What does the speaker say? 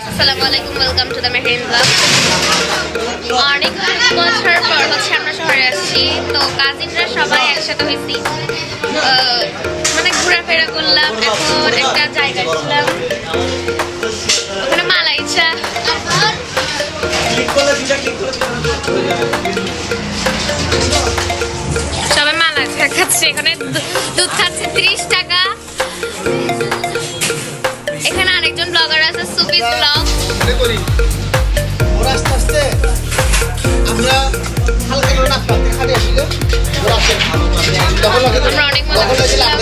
Guys আসসালামু আলাইকুম welcome to the Mehreen অনেক বছর পর হচ্ছে আমরা শহরে আসছি। তো কাজিনরা সবাই একসাথে হয়েছি। মানে ঘোরাফেরা করলাম, এখন একটা জায়গায় ছিলাম। ওখানে মালাই চা সবাই মালাই খাচ্ছে। এখানে দুধ খাচ্ছে ত্রিশ ব্লগ ওরা আস্তে আস্তে আমরা হালকা করে নাচ পাতে খালি আসি আমরা অনেক মজা করছিলাম।